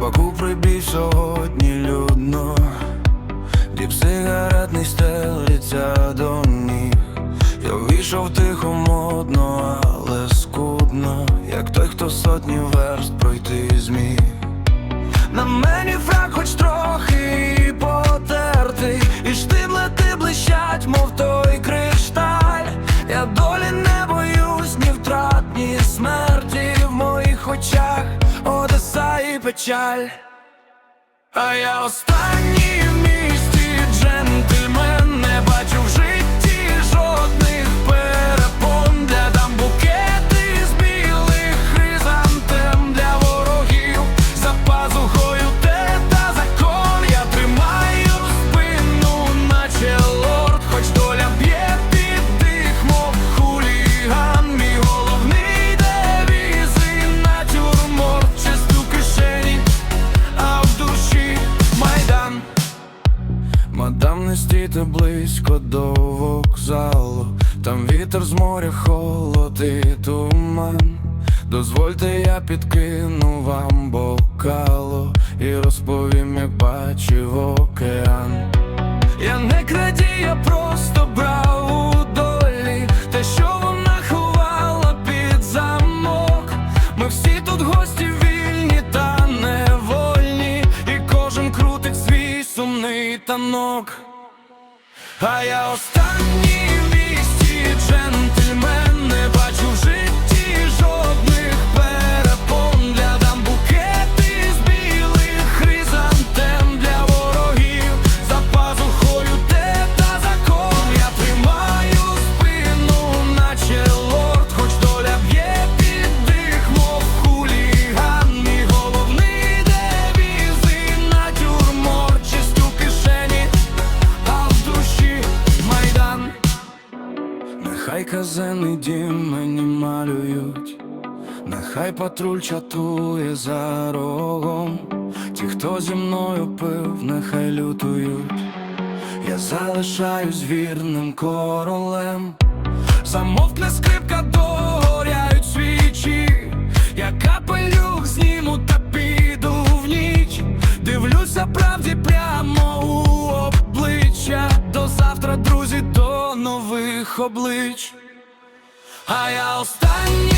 Баку прибій сьогодні людно, Діп сигаретний стелиться до ніг. Я вийшов тихо модно, але скудно, як той, хто сотні верст печаль. А я останній Мадам, близько до вокзалу, там вітер з моря, холод і туман. Дозвольте, я підкину вам бокалу і розповім, як бачив океан. Я не крадій, я просто брав у долі те, що вона ховала під замок. Ми всі тут гості вільні та невольні, і кожен крутить свій сумний танок. А я останній Нехай казенний дім мені малюють, нехай патруль чатує за рогом. Ті, хто зі мною пив, нехай лютують. Я залишаюсь вірним королем. Замовкне скрипка, догоряють свічі. Я капелюх зніму та піду в ніч. Дивлюся правді прямо нових облич. А я останній